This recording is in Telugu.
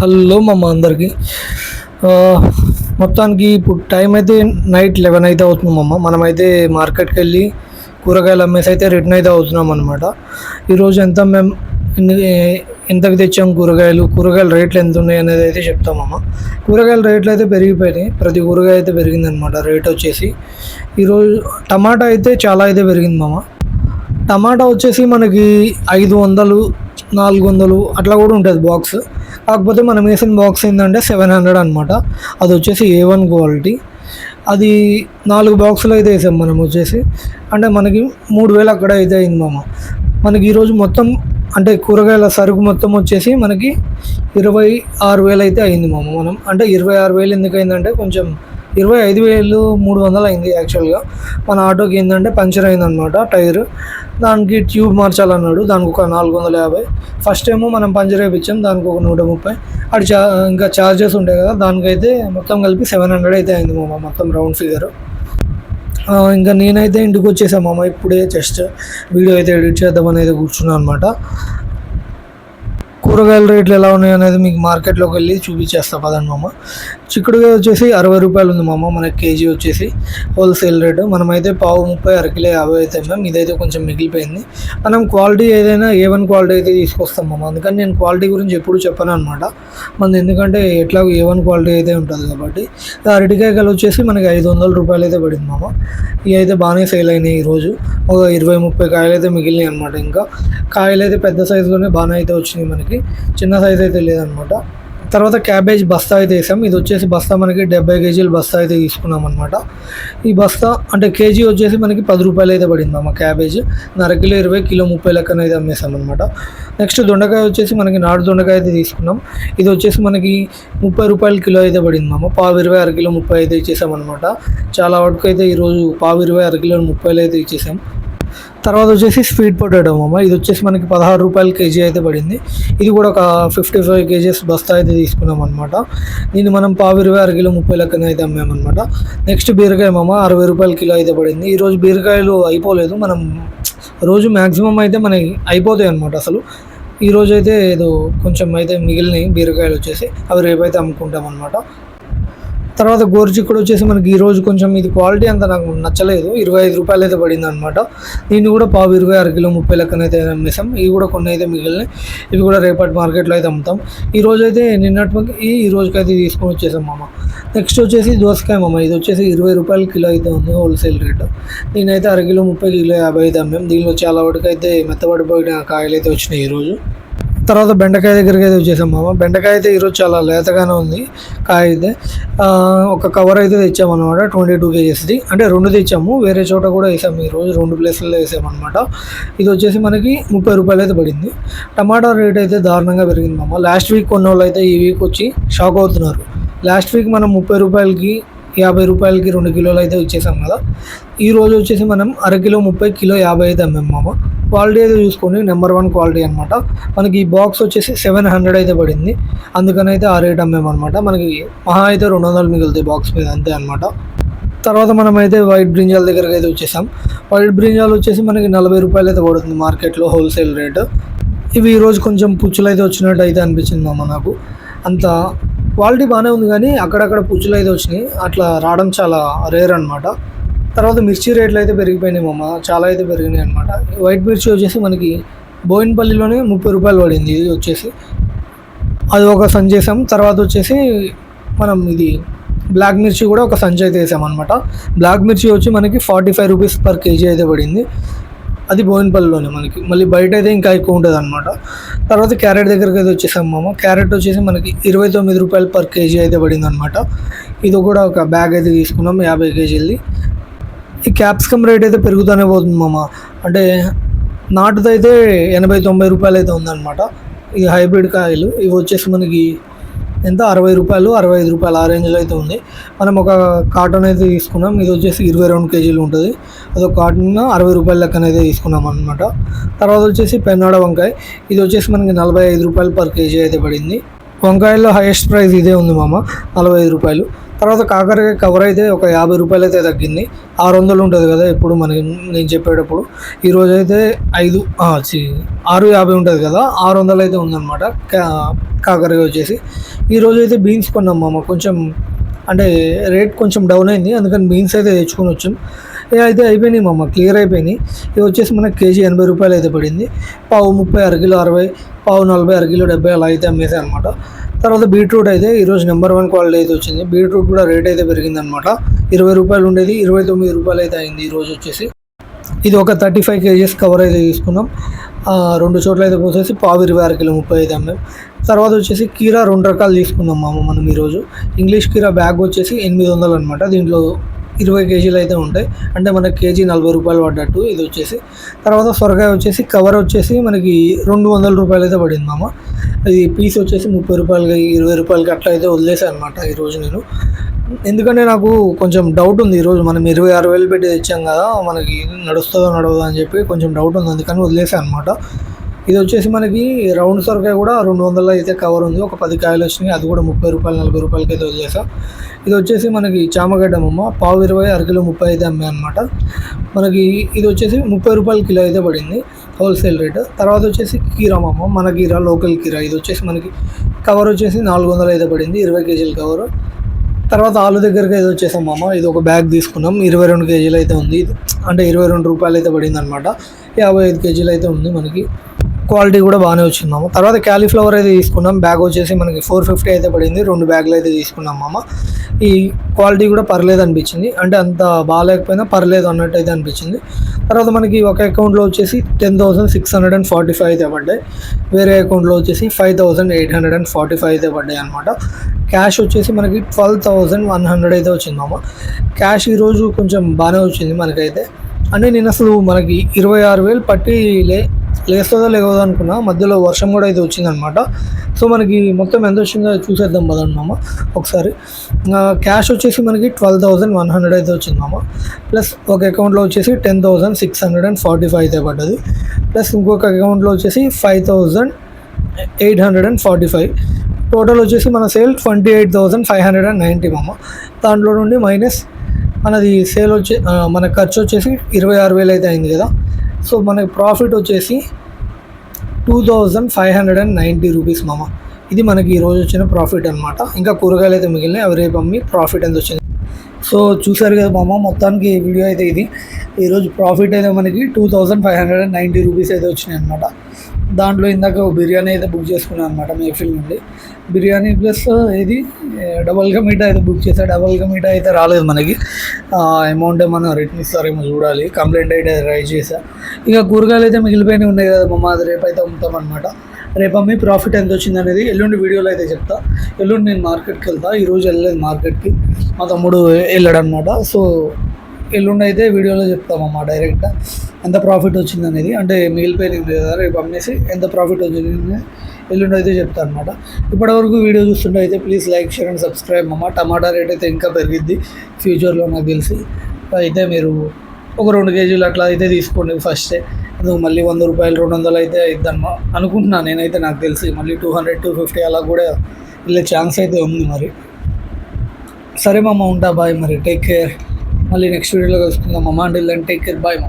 హలో మమ్మ అందరికి. మొత్తానికి ఇప్పుడు టైం అయితే నైట్ లెవెన్ అయితే అవుతుంది మమ్మ మనమైతే మార్కెట్కి వెళ్ళి కూరగాయలు అమ్మేసి అయితే రిటర్న్ అయితే అవుతున్నాం అనమాట ఈరోజు ఎంత మేము ఎంతకు తెచ్చాం కూరగాయలు కూరగాయల రేట్లు ఎంత ఉన్నాయి అనేది అయితే చెప్తామమ్మ కూరగాయల రేట్లు అయితే పెరిగిపోయినాయి. ప్రతి కూరగాయ అయితే పెరిగిందనమాట రేట్ వచ్చేసి. ఈరోజు టమాటా అయితే చాలా అయితే పెరిగింది మామ. టమాటా వచ్చేసి మనకి ఐదు వందలు నాలుగు వందలు అట్లా కూడా ఉంటుంది బాక్స్ కాకపోతే మనం వేసిన బాక్స్ ఏంటంటే సెవెన్ హండ్రెడ్ అనమాట అది వచ్చేసి ఏ వన్ క్వాలిటీ అది నాలుగు బాక్సులు అయితే వేసాం మనం వచ్చేసి. అంటే మనకి మూడు వేలు అక్కడ అయితే అయింది మామ. మనకి ఈరోజు మొత్తం అంటే కూరగాయల సరుకు మొత్తం వచ్చేసి మనకి ఇరవై ఆరు వేలు అయితే అయింది మామ మనం. అంటే ఇరవై ఆరు వేలు ఎందుకు అయిందంటే కొంచెం ఇరవై ఐదు వేలు మూడు వందలు అయింది యాక్చువల్గా. మన ఆటోకి ఏంటంటే పంచర్ అయిందనమాట టైర్. దానికి ట్యూబ్ మార్చాలన్నాడు దానికి ఒక నాలుగు వందల యాభై. ఫస్ట్ ఏమో మనం పంచర్ వేయించాం దానికి ఒక నూట ముప్పై. అటు చా ఇంకా ఛార్జెస్ ఉంటాయి కదా దానికైతే మొత్తం కలిపి సెవెన్ హండ్రెడ్ అయితే అయింది మామ మొత్తం రౌండ్ ఫిగర్. ఇంకా నేనైతే ఇంటికి వచ్చేసాం మామ ఇప్పుడే జస్ట్ వీడియో అయితే ఎడిట్ చేద్దామని అయితే కూర్చున్నాను అనమాట కూరగాయల రేట్లు ఎలా ఉన్నాయి అనేది మీకు మార్కెట్లోకి వెళ్ళి చూపించేస్తా పదండి మామ. చిక్కుడుగా వచ్చేసి అరవై రూపాయలు ఉంది మామ మనకి కేజీ వచ్చేసి హోల్సేల్ రేటు. మనమైతే పావు ముప్పై అరకిలో యాభై అయితే మ్యామ్ ఇదైతే కొంచెం మిగిలిపోయింది. మనం క్వాలిటీ ఏదైనా ఏ వన్ క్వాలిటీ అయితే తీసుకొస్తాం మామ. అందుకని నేను క్వాలిటీ గురించి ఎప్పుడు చెప్పను అనమాట మనది ఎందుకంటే ఎట్లా ఏ వన్ క్వాలిటీ అయితే ఉంటుంది కాబట్టి. అరటికాయ అరటికాయలు వచ్చేసి మనకి ఐదు వందల రూపాయలు అయితే పడింది మామ. ఇవి అయితే బాగానే సేల్ అయినాయి ఈరోజు. ఒక ఇరవై ముప్పై కాయలు అయితే మిగిలినాయి అనమాట ఇంకా. కాయలు అయితే పెద్ద సైజులోనే బాగానే అయితే వచ్చినాయి మనకి. చిన్న సైజ్ అయితే లేదనమాట తర్వాత క్యాబేజ్ బస్తా అయితే వేసాం ఇది వచ్చేసి బస్తా మనకి డెబ్బై కేజీల బస్తా అయితే తీసుకున్నాం అనమాట ఈ బస్తా అంటే కేజీ వచ్చేసి మనకి పది రూపాయలు అయితే పడింది అమ్మ క్యాబేజ్. నరకిలో ఇరవై కిలో ముప్పై లెక్కన అయితే అమ్మేసాం అనమాట నెక్స్ట్ దొండకాయ వచ్చేసి మనకి నాటు దొండకాయ అయితే తీసుకున్నాం. ఇది వచ్చేసి మనకి ముప్పై రూపాయల కిలో అయితే పడింది మామ పావు ఇరవై అర కిలో ముప్పై అయితే ఇచ్చేసాం అనమాట చాలా వరకు అయితే ఈరోజు పావు ఇరవై అర కిలో ముప్పైలు అయితే ఇచ్చేసాం. తర్వాత వచ్చేసి స్వీట్ పొటాటో మామ ఇది వచ్చేసి మనకి పదహారు రూపాయలు కేజీ అయితే పడింది. ఇది కూడా ఒక ఫిఫ్టీ ఫైవ్ కేజీస్ బస్తా అయితే తీసుకున్నాం అనమాట దీన్ని మనం పావు ఇరవై అర కిలో ముప్పై లెక్కన అయితే అమ్మామన్నమాట. నెక్స్ట్ బీరకాయ మామ అరవై రూపాయల కిలో అయితే పడింది. ఈరోజు బీరకాయలు అయిపోలేదు. మనం రోజు మ్యాక్సిమం అయితే మనకి అయిపోతాయి అనమాట అసలు. ఈరోజు అయితే ఏదో కొంచెం అయితే మిగిలినాయి బీరకాయలు వచ్చేసి. అవి రేపైతే అమ్ముకుంటాం అనమాట తర్వాత గోరుచిక్కుడు వచ్చేసి మనకి ఈరోజు కొంచెం ఇది క్వాలిటీ అంత నాకు నచ్చలేదు. ఇరవై ఐదు రూపాయలు అయితే పడింది అనమాట దీన్ని కూడా పావు ఇరవై అర కిలో ముప్పై లెక్కన అయితే అమ్మేసాం ఇవి కూడా కొన్ని అయితే మిగిలినాయి ఇవి కూడా రేపటి మార్కెట్లో అయితే అమ్ముతాం. ఈ రోజు అయితే నిన్నటి ఈ ఈ రోజుకైతే తీసుకొని వచ్చేసాం మామ. నెక్స్ట్ వచ్చేసి దోసకాయ మామ. ఇది వచ్చేసి ఇరవై రూపాయల కిలో అయితే ఉంది హోల్సేల్ రేటు. నేనైతే అర కిలో ముప్పై కిలో యాభై అయితే అమ్మాం. దీనిలో చాలా వరకు అయితే మెత్తబడిపోయిన కాయలు అయితే వచ్చినాయి ఈరోజు తర్వాత బెండకాయ దగ్గరికి అయితే వచ్చేసాం మామ. బెండకాయ అయితే ఈరోజు చాలా లేతగానే ఉంది. కాయ అయితే ఒక కవర్ అయితే తెచ్చామన్నమాట ట్వంటీ టూ కేజెస్ది అంటే రెండు తెచ్చాము వేరే చోట కూడా వేసాము ఈరోజు రెండు ప్లేసుల్లో వేసామన్నమాట. ఇది వచ్చేసి మనకి ముప్పై రూపాయలు అయితే పడింది. టమాటా రేట్ అయితే దారుణంగా పెరిగింది మామ. లాస్ట్ వీక్ కొన్న వాళ్ళు అయితే ఈ వీక్ వచ్చి షాక్ అవుతున్నారు. లాస్ట్ వీక్ మనం ముప్పై రూపాయలకి యాభై రూపాయలకి రెండు కిలోలు అయితే ఇచ్చేసాం కదా. ఈరోజు వచ్చేసి మనం అరకిలో ముప్పై కిలో యాభై అయితే అమ్మాం మామ. క్వాలిటీ అయితే చూసుకోండి నెంబర్ వన్ క్వాలిటీ అనమాట మనకి ఈ బాక్స్ వచ్చేసి సెవెన్ హండ్రెడ్ అయితే పడింది. అందుకని అయితే ఆ రేట్ అమ్మామన్నమాట మనకి మహా అయితే రెండు వందలు మిగులుతాయి బాక్స్ మీద అంతే అనమాట తర్వాత మనం అయితే వైట్ బ్రింజాల్ దగ్గరికి అయితే వచ్చేసాం. వైట్ బ్రింజాల్ వచ్చేసి మనకి నలభై రూపాయలు అయితే పడుతుంది మార్కెట్లో హోల్సేల్ రేటు. ఇవి ఈరోజు కొంచెం పుచ్చులు అయితే వచ్చినట్టు అయితే అనిపించింది మామ నాకు. అంత క్వాలిటీ బాగానే ఉంది కానీ అక్కడక్కడ పుచ్చులు అయితే వచ్చినాయి. అట్లా రావడం చాలా రేర్ అనమాట తర్వాత మిర్చి రేట్లు అయితే పెరిగిపోయినాయి మామ. చాలా అయితే పెరిగినాయి అనమాట వైట్ మిర్చి వచ్చేసి మనకి బోయినపల్లిలోనే ముప్పై రూపాయలు పడింది ఇది వచ్చేసి. అది ఒక సంచి వేసాం. తర్వాత వచ్చేసి మనం ఇది బ్లాక్ మిర్చి కూడా ఒక సంచి అయితే వేసాం అనమాట బ్లాక్ మిర్చి వచ్చి మనకి forty five rupees per kg అయితే పడింది. అది బోయినపల్లిలోనే మనకి. మళ్ళీ బయట అయితే ఇంకా ఎక్కువ ఉంటుంది అనమాట తర్వాత క్యారెట్ దగ్గరికి అయితే వచ్చేసాం మామ. క్యారెట్ వచ్చేసి మనకి ఇరవై తొమ్మిది రూపాయలు పర్ కేజీ అయితే పడింది అనమాట ఇది కూడా ఒక బ్యాగ్ అయితే తీసుకున్నాం యాభై కేజీలది. ఈ క్యాప్సికమ్ రేట్ అయితే పెరుగుతూనే పోతుంది మామ. అంటే నాటుదైతే ఎనభై తొంభై రూపాయలు అయితే ఉందన్నమాట. ఈ హైబ్రిడ్ కాయలు ఇవి వచ్చేసి మనకి ఎంత? అరవై రూపాయలు అరవై ఐదు రూపాయలు ఆ రేంజ్లో అయితే ఉంది. మనం ఒక కాటన్ అయితే తీసుకున్నాం. ఇది వచ్చేసి ఇరవై రెండు కేజీలు ఉంటుంది. అదొక కాటన్ అరవై రూపాయల లెక్కన అయితే తీసుకున్నాం అనమాట తర్వాత వచ్చేసి పెన్నాడ వంకాయ. ఇది వచ్చేసి మనకి నలభై ఐదు రూపాయలు పర్ కేజీ అయితే పడింది. వంకాయల్లో హైయెస్ట్ ప్రైస్ ఇదే ఉంది మామ. నలభై ఐదు రూపాయలు. తర్వాత కాకరకాయ కవర్ అయితే ఒక యాభై రూపాయలు అయితే తగ్గింది. ఆరు వందలు ఉంటుంది కదా ఎప్పుడు మనకి నేను చెప్పేటప్పుడు. ఈరోజు అయితే ఐదు ఆరు యాభై ఉంటుంది కదా ఆరు వందలు అయితే ఉందన్నమాట కా కాకరకాయ వచ్చేసి. ఈరోజు అయితే బీన్స్ కొన్నాం మామ కొంచెం అంటే రేట్ కొంచెం డౌన్ అయింది అందుకని బీన్స్ అయితే తెచ్చుకొని వచ్చాం. అయితే అయిపోయినాయి మామ క్లియర్ అయిపోయినాయి. ఇవి వచ్చేసి మనకి కేజీ ఎనభై రూపాయలు అయితే పడింది. పావు ముప్పై అరకిలో అరవై పావు నలభై అరకిలో డెబ్బై అలా అయితే అమ్మేసాయి అనమాట తర్వాత బీట్రూట్ అయితే ఈరోజు నెంబర్ వన్ క్వాలిటీ అయితే వచ్చింది. బీట్రూట్ కూడా రేట్ అయితే పెరిగిందనమాట ఇరవై రూపాయలు ఉండేది ఇరవై తొమ్మిది రూపాయలు అయితే అయింది ఈరోజు వచ్చేసి. ఇది ఒక థర్టీ ఫైవ్ కేజీస్ కవర్ అయితే తీసుకున్నాం. రెండు చోట్ల అయితే పోసేసి పావు ఇరవై ఆరు కిలో ముప్పై అయితే అమ్మాం తర్వాత వచ్చేసి కీరా రెండు రకాలు తీసుకున్నాం మామ మనం ఈరోజు ఇంగ్లీష్ కీరా బ్యాగ్ వచ్చేసి ఎనిమిది వందలు అనమాట దీంట్లో ఇరవై కేజీలు అయితే ఉంటాయి. అంటే మనకి కేజీ నలభై రూపాయలు పడ్డట్టు ఇది వచ్చేసి. తర్వాత సొరకాయ వచ్చేసి కవర్ వచ్చేసి మనకి రెండు వందల రూపాయలు అయితే పడింది మామ. అది పీస్ వచ్చేసి ముప్పై రూపాయలకి ఇరవై రూపాయలకి అట్లా అయితే వదిలేసాను అనమాట ఈరోజు నేను. ఎందుకంటే నాకు కొంచెం డౌట్ ఉంది ఈరోజు మనం ఇరవై ఆరు వేలు పెట్టి తెచ్చాం కదా మనకి నడుస్తుందో నడవదో అని చెప్పి కొంచెం డౌట్ ఉంది. అందుకని వదిలేసాను అనమాట ఇది వచ్చేసి మనకి రౌండ్ సొరకాయ కూడా రెండు వందల అయితే కవర్ ఉంది. ఒక పది కాయలు వచ్చినాయి అది కూడా ముప్పై రూపాయలు నలభై రూపాయలకి అయితే వదిలేసాం ఇది వచ్చేసి మనకి చామగడ్డ అమ్మ పావు ఇరవై అరకిలో ముప్పై అయితే అమ్మాయి అనమాట మనకి ఇది వచ్చేసి ముప్పై రూపాయల కిలో అయితే పడింది. Wholesale rate. తర్వాత వచ్చేసి కీరా మామ మన కీరా లోకల్ కీరా. ఇది వచ్చేసి మనకి కవర్ వచ్చేసి నాలుగు వందలు అయితే పడింది ఇరవై కేజీల కవరు. తర్వాత ఆలు దగ్గరికి అయితే వచ్చేసాం మామ. ఇది ఒక బ్యాగ్ తీసుకున్నాం. ఇరవై రెండు కేజీలు అయితే ఉంది. అంటే ఇరవై రెండు రూపాయలు అయితే పడింది అనమాట యాభై ఐదు కేజీలు అయితే ఉంది మనకి. క్వాలిటీ కూడా బాగానే వచ్చిందాము తర్వాత క్యాలీఫ్లవర్ అయితే తీసుకున్నాం. బ్యాగ్ వచ్చేసి మనకి ఫోర్ ఫిఫ్టీ అయితే పడింది. రెండు బ్యాగులు అయితే తీసుకున్నాం మామ ఈ క్వాలిటీ కూడా పర్లేదు అనిపించింది. అంటే అంత బాగాలేకపోయినా పర్లేదు అన్నట్టు అయితే అనిపించింది. తర్వాత మనకి ఒక అకౌంట్లో వచ్చేసి ten thousand six hundred and forty five అయితే పడ్డాయి. వేరే అకౌంట్లో వచ్చేసి five thousand eight hundred and forty five అయితే పడ్డాయి అనమాట క్యాష్ వచ్చేసి మనకి ట్వెల్వ్ థౌసండ్ వన్ హండ్రెడ్ అయితే వచ్చిందమ్మ క్యాష్ ఈరోజు కొంచెం బాగానే వచ్చింది మనకైతే. అంటే నేను అసలు మనకి ఇరవై ఆరు వేలు పట్టి లే లేస్తుందో లేదో అనుకున్నా. మధ్యలో వర్షం కూడా అయితే వచ్చిందనమాట. సో మనకి మొత్తం ఎంత వచ్చిందో చూసేద్దాం పదండి మామ. ఒకసారి. క్యాష్ వచ్చేసి మనకి ట్వెల్వ్ థౌజండ్ వన్ హండ్రెడ్ అయితే వచ్చింది మామ. ప్లస్ ఒక అకౌంట్లో వచ్చేసి ten thousand six hundred and forty five అయితే పడ్డది. ప్లస్ ఇంకొక అకౌంట్లో వచ్చేసి five thousand eight hundred and forty five. Total వచ్చేసి మన sale twenty eight thousand five hundred and ninety మామ. దాంట్లో నుండి మైనస్ మనది సేల్ వచ్చే మన ఖర్చు వచ్చేసి ఇరవై ఆరు వేలు అయితే అయింది కదా. సో మనకి ప్రాఫిట్ వచ్చేసి two thousand five hundred and ninety rupees మామ. ఇది మనకి ఈరోజు వచ్చిన ప్రాఫిట్ అనమాట ఇంకా కూరగాయలు అయితే మిగిలినాయి అవి రేపు అమ్మి ప్రాఫిట్ ఎంత వచ్చింది. సో చూసారు కదా మామ మొత్తానికి వీడియో అయితే ఇది. ఈరోజు ప్రాఫిట్ అయితే మనకి two thousand five hundred and ninety rupees అయితే వచ్చినాయి అనమాట దాంట్లో ఇందాక బిర్యానీ అయితే బుక్ చేసుకున్నాను అనమాట మేఫిల్ నుండి. బిర్యానీ ప్లస్ ఇది డబల్గా మీఠా అయితే బుక్ చేసా. డబల్గా మీఠా అయితే రాలేదు మనకి. అమౌంట్ ఏమన్నా రిటర్న్ ఇస్తారేమో చూడాలి. కంప్లైంట్ అయితే రైజ్ చేసా. ఇక కూరగాయలు అయితే మిగిలిపోయినవి ఉన్నాయి కదా మమ్మ అది రేపు అయితే అమ్ముతాం అనమాట రేపు అమ్మి ప్రాఫిట్ ఎంత వచ్చింది అనేది ఎల్లుండి వీడియోలో అయితే చెప్తా. ఎల్లుండి నేను మార్కెట్కి వెళ్తా ఈరోజు వెళ్ళలేదు మార్కెట్కి. మా తమ్ముడు వెళ్ళాడు అనమాట సో ఎల్లుండి అయితే వీడియోలో చెప్తామమ్మా డైరెక్ట్గా ఎంత ప్రాఫిట్ వచ్చింది అనేది అంటే మిగిలిపోయింది కదా రేపు అమ్మేసి ఎంత ప్రాఫిట్ వచ్చింది ఎల్లుండి అయితే చెప్తా అనమాట ఇప్పటివరకు వీడియో చూస్తుంటే అయితే please like share and subscribe అమ్మ. టమాటా రేట్ అయితే ఇంకా పెరిగిద్ది. ఫ్యూచర్లో నాకు తెలిసి అయితే మీరు ఒక రెండు కేజీలు అట్లా అయితే తీసుకోండి ఫస్టే నువ్వు మళ్ళీ వంద రూపాయలు రెండు వందలు అయితే ఇద్దమ్మా అనుకుంటున్నాను నేనైతే నాకు తెలిసి మళ్ళీ టూ హండ్రెడ్ టూ ఫిఫ్టీ అలా కూడా వెళ్ళే ఛాన్స్ అయితే ఉంది మరి. సరే మామ ఉంటా బాయ్ మరి. టేక్ కేర్ మళ్ళీ నెక్స్ట్ వీడియోలో కలుసుకుందాం. అమ్మ అంటే టేక్ కేర్ బాయ్ మా